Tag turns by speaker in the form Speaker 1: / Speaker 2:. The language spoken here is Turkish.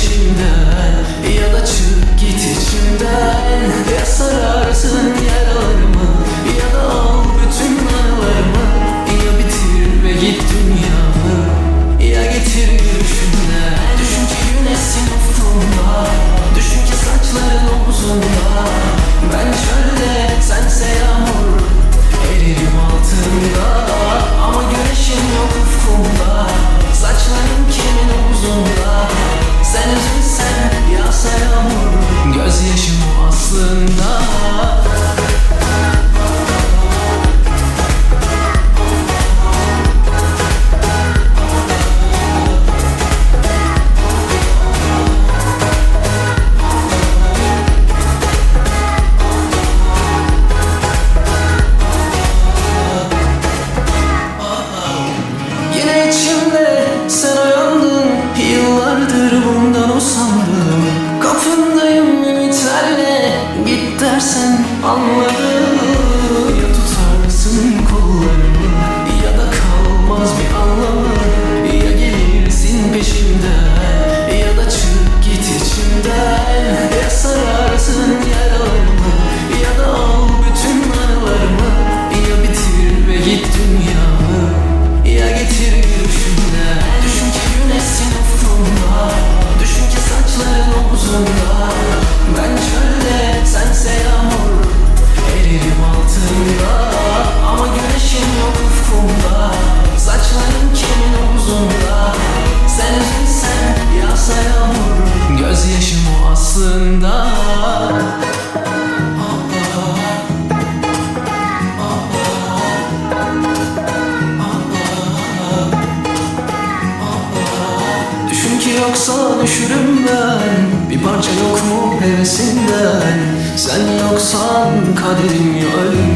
Speaker 1: 真的。Anları Ya tutarsın kollarımı Ya da kalmaz bir anlamı. Ya gelirsin peşimden Ya da çık git içimden. Ya sararsın yaralarımı Ya da al bütün anılarımı. Ya bitir ve git dünyamı Ya getir gülüşümden. Düşün ki güneşsin ufkunda Düşün ki saçların omzunda Ama güneşim yok ufkumda. Saçların kimin omzunda Sen üzülsen yağsa yağmur Gözyaşım o aslında. Yoksa düşürüm ben. Bir parça yok mu hevesinden? Sen yoksan kaderim ölüm